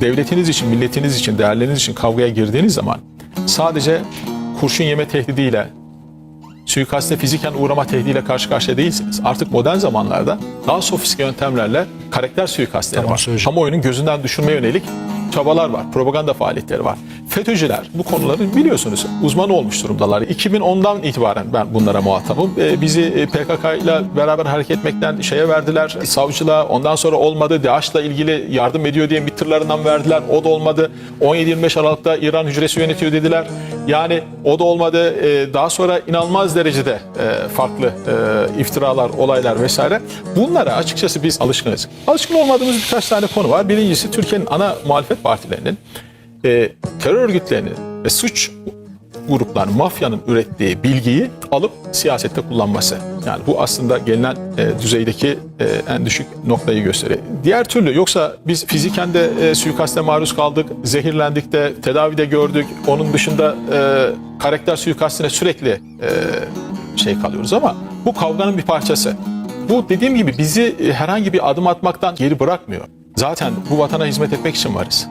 devletiniz için, milletiniz için, değerleriniz için kavgaya girdiğiniz zaman sadece kurşun yeme tehdidiyle, suikaste fiziken uğrama tehdidiyle karşı karşıya değilsiniz. Artık modern zamanlarda daha sofistike yöntemlerle karakter suikastleri Tamam, var. söyleyeceğim. Kamuoyunun gözünden düşürme yönelik çabalar var, propaganda faaliyetleri var. FETÖ'cüler bu konuların biliyorsunuz uzmanı olmuş durumdalar. 2010'dan itibaren ben bunlara muhatabım. Ee, bizi e, PKK ile beraber hareket etmekten şeye verdiler, savcılığa. Ondan sonra olmadı. DAEŞ'la ilgili yardım ediyor diye MİT'lerden verdiler. O da olmadı. 17-25 Aralık'ta İran hücresi yönetiyor dediler. Yani o da olmadı. Ee, daha sonra inanılmaz derecede e, farklı e, iftiralar, olaylar vesaire. Bunlara açıkçası biz alışkınız. Alışkın olmadığımız birkaç tane konu var. Birincisi Türkiye'nin ana muhalefet partilerinin e, terör örgütlerinin ve suç grupların, mafyanın ürettiği bilgiyi alıp siyasette kullanması. Yani bu aslında gelinen e, düzeydeki e, en düşük noktayı gösteriyor. Diğer türlü yoksa biz fiziken de e, suikaste maruz kaldık, zehirlendik de, tedavide gördük. Onun dışında e, karakter suikastine sürekli e, şey kalıyoruz ama bu kavganın bir parçası. Bu dediğim gibi bizi e, herhangi bir adım atmaktan geri bırakmıyor. Zaten bu vatana hizmet etmek için varız.